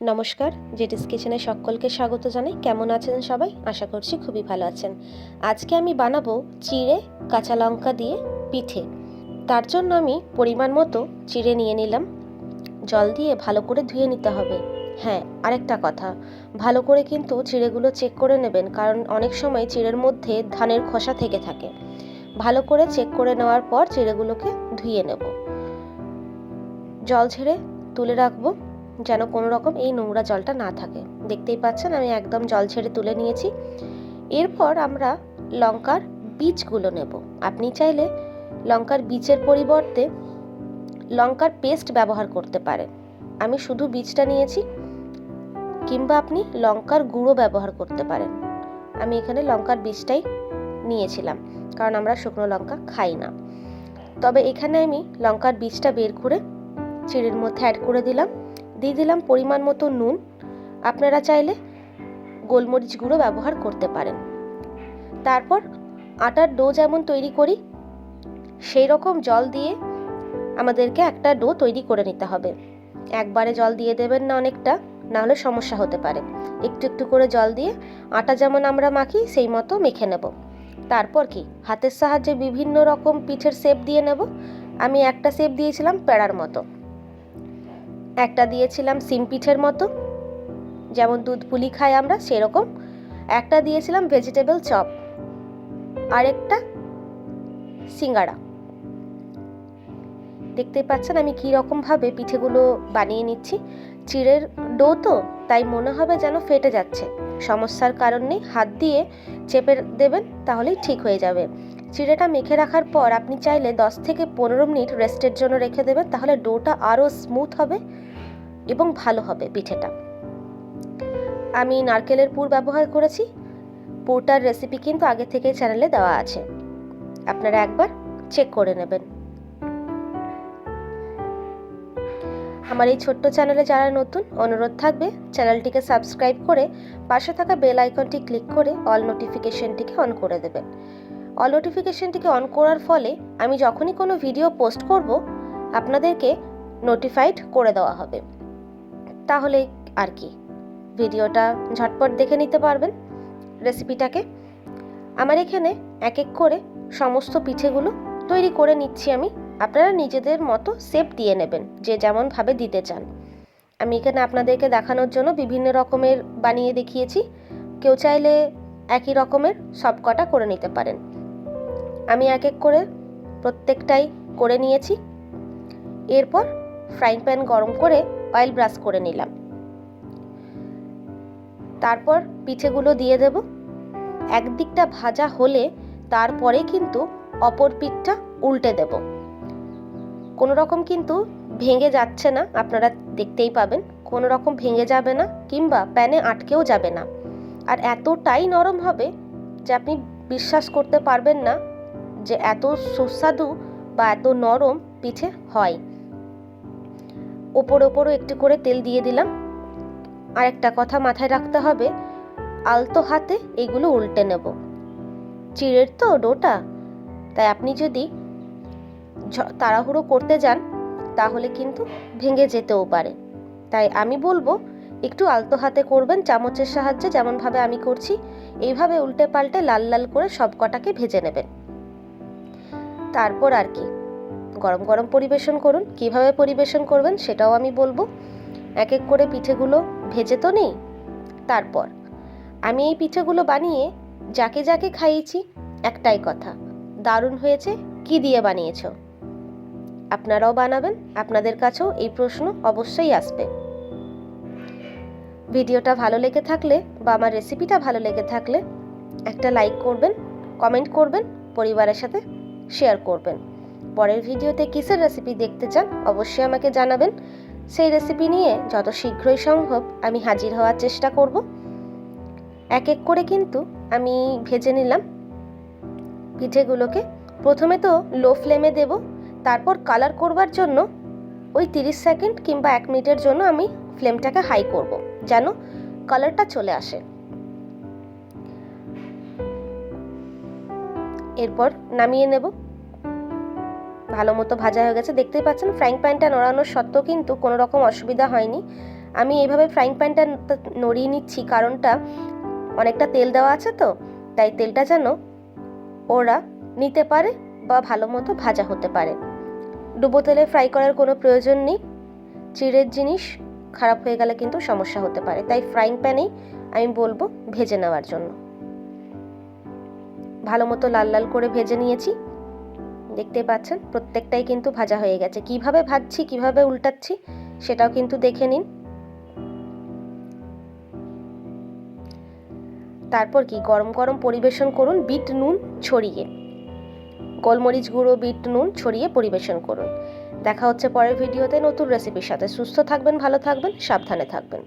নমস্কার জেটিস কিচেনে সকলকে স্বাগত জানাই। কেমন আছেন সবাই? আশা করছি খুবই ভালো আছেন। আজকে আমি বানাবো চিড়ে কাঁচা লঙ্কা দিয়ে পিঠে। তার জন্য আমি পরিমাণ মতো চিড়ে নিয়ে নিলাম। জল দিয়ে ভালো করে ধুয়ে নিতে হবে। হ্যাঁ আরেকটা কথা। ভালো করে কিন্তু চিড়েগুলো চেক করে নেবেন, কারণ অনেক সময় চিড়ের মধ্যে ধানের খোসা থেকে থাকে। ভালো করে চেক করে নেওয়ার পর চিড়েগুলোকে ধুয়ে নেব। জল ছেড়ে তুলে রাখব। যেন কোনো রকম এই নোংরা জলটা না থাকে। দেখতেই পাচ্ছেন, আমি একদম জল ছেড়ে তুলে নিয়েছি। এরপর আমরা লঙ্কার বীজগুলো নেব। আপনি চাইলে লঙ্কার বীজের পরিবর্তে লঙ্কার পেস্ট ব্যবহার করতে পারেন। আমি শুধু বীজটা নিয়েছি, কিংবা আপনি লঙ্কার গুঁড়ো ব্যবহার করতে পারেন। আমি এখানে লঙ্কার বীজটাই নিয়েছিলাম, কারণ আমরা শুকনো লঙ্কা খাই না। তবে এখানে আমি লঙ্কার বীজটা বের করে চিড়ের মধ্যে অ্যাড করে দিলাম। দিয়ে দিলাম পরিমাণ মতো নুন। আপনারা চাইলে গোলমরিচ গুঁড়ো ব্যবহার করতে পারেন। তারপর আটার ডো যেমন তৈরি করি, সেই রকম জল দিয়ে আমাদেরকে একটা ডো তৈরি করে নিতে হবে। একবারে জল দিয়ে দেবেন না অনেকটা নাহলে সমস্যা হতে পারে। একটু একটু করে জল দিয়ে আটা যেমন আমরা মাখি, সেই মতো মেখে নেব। তারপর কি? হাতের সাহায্যে বিভিন্ন রকম পিঠের শেপ দিয়ে নেব। আমি একটা শেপ দিয়েছিলাম প্যাড়ার মতো। একটা দিয়েছিলাম সিমপিঠের মতো। যেমন দুধ পুলি খাই আমরা, সেরকম। একটা দিয়েছিলাম ভেজিটেবল চপ আরেকটা সিঙ্গারা দেখতেই পাচ্ছেন আমি কী রকমভাবে পিঠেগুলো বানিয়ে নিচ্ছি। চিড়ের ডো তো, তাই মনে হবে যেন ফেটে যাচ্ছে। সমস্যার কারণ নেই, হাত দিয়ে চেপে দেবেন, তাহলেই ঠিক হয়ে যাবে। চিড়েটা মেখে রাখার পর আপনি চাইলে 10 থেকে পনেরো মিনিট রেস্টের জন্য রেখে দেবেন, তাহলে ডোটা আরও স্মুথ হবে। এবং ভালো হবে পিঠেটা। আমি নারকেলের পুর ব্যবহার করেছি। পুরটার রেসিপি কিন্তু আগে থেকে চ্যানেলে দেওয়া আছে। আপনারা একবার চেক করে নেবেন। আমার এই ছোট্ট চ্যানেলে যারা নতুন, অনুরোধ থাকবে চ্যানেলটিকে সাবস্ক্রাইব করে পাশে থাকা বেল আইকনটি ক্লিক করে অল নোটিফিকেশনটিকে অন করে দেবেন। অল নোটিফিকেশনটিকে অন করার ফলে আমি যখনই কোনো ভিডিও পোস্ট করব, আপনাদেরকে নোটিফাইড করে দেওয়া হবে। তাহলে আর কি। ভিডিওটা ঝটপট দেখে নিতে পারবেন রেসিপিটাকে। আমার এখানে এক এক করে সমস্ত পিঠেগুলো তৈরি করে নিচ্ছি আমি। আপনারা নিজেদের মতো শেপ দিয়ে নেবেন, যে যেমনভাবে দিতে চান। আমি এখানে আপনাদেরকে দেখানোর জন্য বিভিন্ন রকমের বানিয়ে দেখিয়েছি। কেউ চাইলে একই রকমের সব কটা করে নিতে পারেন। আমি এক এক করে প্রত্যেকটাই করে নিয়েছি। এরপর ফ্রাইং প্যান গরম করে অয়েল ব্রাশ করে নিলাম। তারপর পিঠেগুলো দিয়ে দেব। একদিকটা ভাজা হলে তারপরে কিন্তু অপর পিঠটা উল্টে দেব। কোনো রকম কিন্তু ভেঙে যাচ্ছে না, আপনারা দেখতেই পাবেন। কোনো রকম ভেঙে যাবে না কিংবা প্যানে আটকেও যাবে না। আর এতটাই নরম হবে যে আপনি বিশ্বাস করতে পারবেন না যে এত সুস্বাদু বা এত নরম পিঠে হয়। ওপর ওপরও একটু করে তেল দিয়ে দিলাম। আর একটা কথা মাথায় রাখতে হবে, আলতো হাতে এগুলো উল্টে নেব। চিড়ের তো ডোটা, তাই আপনি যদি তাড়াহুড়ো করতে যান, তাহলে কিন্তু ভেঙে যেতেও পারে। তাই আমি বলব, একটু আলতো হাতে করবেন, চামচের সাহায্যে যেমনভাবে আমি করছি, এইভাবে উল্টে পাল্টে লাল লাল করে সব কটাকে ভেজে নেবেন। তারপর আর কি। গরম গরম পরিবেশন করুন। কীভাবে পরিবেশন করবেন সেটাও আমি বলব। এক এক করে পিঠেগুলো ভেজে তো নেই? তারপর আমি এই পিঠেগুলো বানিয়ে যাকে যাকে খাইয়েছি, একটাই কথা, দারুণ হয়েছে, কি দিয়ে বানিয়েছ? আপনারাও বানাবেন, আপনাদের কাছেও এই প্রশ্ন অবশ্যই আসবে। ভিডিওটা ভালো লেগে থাকলে বা আমার রেসিপিটা ভালো লেগে থাকলে একটা লাইক করবেন, কমেন্ট করবেন, পরিবারের সাথে শেয়ার করবেন। পরের ভিডিওতে কিসের রেসিপি দেখতে চান অবশ্যই আমাকে জানাবেন। সেই রেসিপি নিয়ে যত শীঘ্রই সম্ভব আমি হাজির হওয়ার চেষ্টা করব। এক এক করে কিন্তু আমি ভেজে নিলাম। পিঠেগুলোকে প্রথমে তো লো ফ্লেমে দেব, তারপর কালার করবার জন্য ওই তিরিশ সেকেন্ড কিংবা এক মিনিটের জন্য আমি ফ্লেমটাকে হাই করব, যেন কালারটা চলে আসে। এরপর নামিয়ে নেব। ভালো মতো ভাজা হয়ে গেছে। দেখতেই পাচ্ছেন ফ্রাইং প্যানটা নড়ানোর সত্ত্বেও কিন্তু কোনো রকম অসুবিধা হয়নি। আমি এইভাবে ফ্রাইং প্যানটা নড়িয়ে নিচ্ছি, কারণটা অনেকটা তেল দেওয়া আছে তো, তাই তেলটা যেন ওরা নিতে পারে বা ভালো মতো ভাজা হতে পারে। ডুবো তেলে ফ্রাই করার কোনো প্রয়োজন নেই। চিড়ের জিনিস খারাপ হয়ে গেলে কিন্তু সমস্যা হতে পারে। তাই ফ্রাইং প্যানেই আমি বলব ভেজে নেওয়ার জন্য। ভালো মতো লাল লাল করে ভেজে নিয়েছি। দেখতে পাচ্ছেন, প্রত্যেকটাই কিন্তু ভাজা হয়ে গেছে। কীভাবে ভাজছি, কীভাবে উল্টাচ্ছি, সেটাও কিন্তু দেখে নিন। তারপর কি? গরম গরম পরিবেশন করুন, বিট, নুন ছড়িয়ে। গোলমরিচ গুঁড়ো, বিট, নুন ছড়িয়ে পরিবেশন করুন। দেখা হচ্ছে পরের ভিডিওতে নতুন রেসিপির সাথে। সুস্থ থাকবেন, ভালো থাকবেন, সাবধানে থাকবেন।